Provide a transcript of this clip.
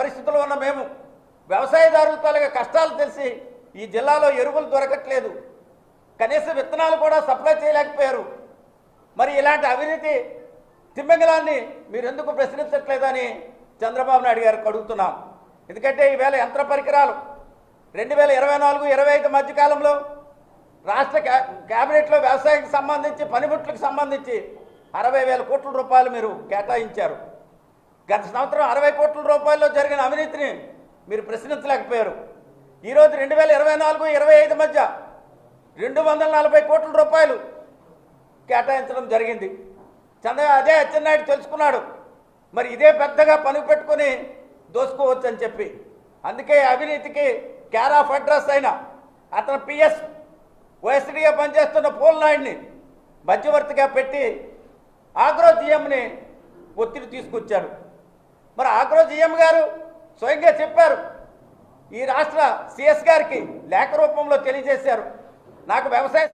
పరిస్థితుల్లో ఉన్న మేము వ్యవసాయదారుల తాలూకా కష్టాలు తెలిసి ఈ జిల్లాలో ఎరువులు దొరకట్లేదు. కనీస విత్తనాలు కూడా సప్లై చేయలేకపోయారు. మరి ఇలాంటి అవినీతి తిమ్మింగలాన్ని మీరు ఎందుకు ప్రశ్నించట్లేదని చంద్రబాబు నాయుడు గారికి అడుగుతున్నాం. ఎందుకంటే ఈవేళ యంత్ర పరికరాలు రెండు వేల ఇరవై నాలుగు ఇరవై ఐదు మధ్యకాలంలో రాష్ట్ర క్యా క్యాబినెట్లో వ్యవసాయానికి సంబంధించి పనిముట్లకు సంబంధించి అరవై వేల కోట్ల రూపాయలు మీరు కేటాయించారు. గత సంవత్సరం అరవై కోట్ల రూపాయల్లో జరిగిన అవినీతిని మీరు ప్రశ్నించలేకపోయారు. ఈరోజు రెండు వేల ఇరవై నాలుగు ఇరవై ఐదు మధ్య రెండు వందల నలభై కోట్ల రూపాయలు కేటాయించడం జరిగింది. చంద్ర అదే అచ్చెన్నాయుడు తెలుసుకున్నాడు. మరి ఇదే పెద్దగా పనికి పెట్టుకొని దోసుకోవచ్చు అని చెప్పి. అందుకే అవినీతికి క్యార్ ఆఫ్ అడ్రస్ అయిన అతను పిఎస్ ఓఎస్డీగా పనిచేస్తున్న పోల్నాయుడిని మధ్యవర్తిగా పెట్టి ఆగ్రో జిఎంని ఒత్తిడి తీసుకొచ్చాడు. మరి ఆగ్రో జీఎం గారు స్వయంగా చెప్పారు. ఈ రాష్ట్ర సిఎస్ గారికి లేఖ రూపంలో తెలియజేశారు. నాకు వ్యవసాయ